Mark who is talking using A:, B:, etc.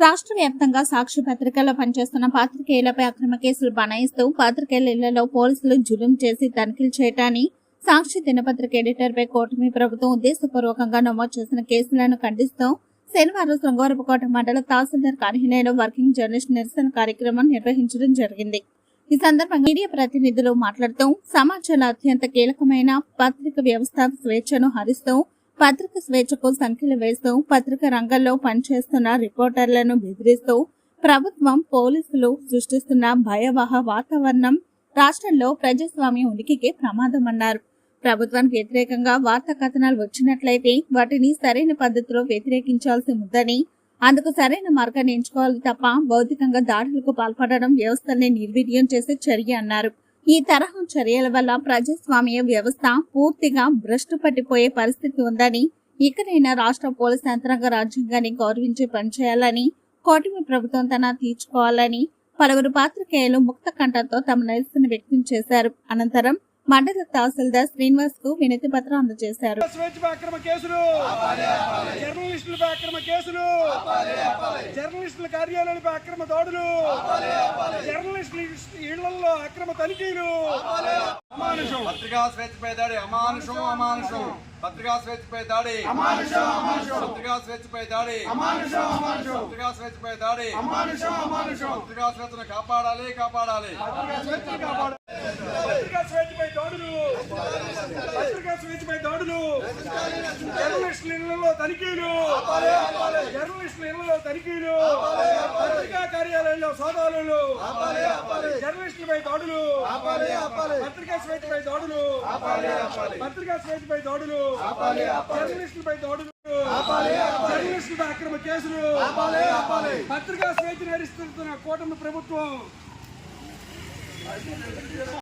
A: రాష్ట్ర వ్యాప్తంగా సాక్షి పత్రికల్లో పనిచేస్తున్న పాత్రికేయులపై అక్రమ కేసులు బనాయిస్తూ పాత్రికేయుల ఇళ్ళలో పోలీసులు జులుం చేసి తనిఖీలు చేయటాన్ని సాక్షి దినపత్రిక ఎడిటర్పై కూటమి ప్రభుత్వం ఉద్దేశపూర్వకంగా నమోదు చేసిన కేసులను ఖండిస్తూ శనివారం శృంగవరపుకోట మండల తహసీల్దార్ కార్యాలయంలో వర్కింగ్ జర్నలిస్ట్ నిరసన కార్యక్రమం నిర్వహించడం జరిగింది. ఈ సందర్భంగా మీడియా ప్రతినిధులు మాట్లాడుతూ సమాజంలో అత్యంత కీలకమైన పత్రిక వ్యవస్థ స్వేచ్ఛను హరిస్తూ పత్రిక స్వేచ్ఛకు సంఖ్యలు వేస్తూ పత్రిక రంగంలో పనిచేస్తున్న రిపోర్టర్లను బెదిరిస్తూ ప్రభుత్వం పోలీసులు సృష్టిస్తున్న భయవహ వాతావరణం రాష్ట్రంలో ప్రజాస్వామ్య ఉనికికి ప్రమాదమన్నారు. ప్రభుత్వానికి వ్యతిరేకంగా వార్తా కథనాలు వచ్చినట్లయితే వాటిని సరైన పద్ధతిలో వ్యతిరేకించాల్సి ఉందని అందుకు సరైన మార్గాన్ని ఎంచుకోవాలి తప్ప భౌతికంగా దాడులకు పాల్పడడం వ్యవస్థల్ని నిర్వీర్యం చేసే చర్య అన్నారు. ఈ తరహా చర్యల వల్ల ప్రజాస్వామ్య వ్యవస్థ పూర్తిగా భ్రష్టు పట్టిపోయే పరిస్థితి ఉందని ఇకనైనా రాష్ట్ర పోలీస్ యంత్రాంగ రాజ్యాంగాన్ని గౌరవించి పనిచేయాలని కోటమి ప్రభుత్వం తన తీర్చుకోవాలని పలువురు పాత్రికేయులు ముక్త కంఠంతో తమ నిరసన వ్యక్తం చేశారు. అనంతరం మండల తహసీల్దార్ శ్రీనివాస్కు వినతి పత్రం అందజేశారు.
B: కేసులు జర్నలిస్టులపై అక్రమ కేసులు జర్నలిస్టుల కార్యాలయాలపై అక్రమ దాడులు జర్నలిస్టుల ఇళ్ళలో అక్రమ తనిఖీలు. అమానుషం.
C: పత్రికా స్వేచ్ఛపై దాడి అమానుషం అమానుషం. పత్రికా స్వేచ్ఛపై దాడి. పత్రికా స్వేచ్ఛపై దాడి. పత్రికా స్వేచ్ఛపై దాడి. పత్రికా స్వేచ్ఛను కాపాడాలి కాపాడాలి.
B: పత్రికా స్వేచ్ఛపై పత్రికా స్వేచ్ఛపై దాడులు జర్నలిస్టుల ఇళ్ళలో తనిఖీలు జర్నలిస్టుల ఇళ్ళలో తనిఖీలు. పత్రికా కార్యాలయంలో సోదాలు. జర్నలిస్టులపై దాడులు. పత్రికా స్వేచ్ఛపై దాడులు. పత్రికా స్వేచ్ఛపై దాడులు. జర్నలిస్టులపై దాడులు. జర్నలిస్టులపై అక్రమ కేసులు. పత్రికా స్వేచ్ఛ నడుస్తున్న కూటమి ప్రభుత్వం.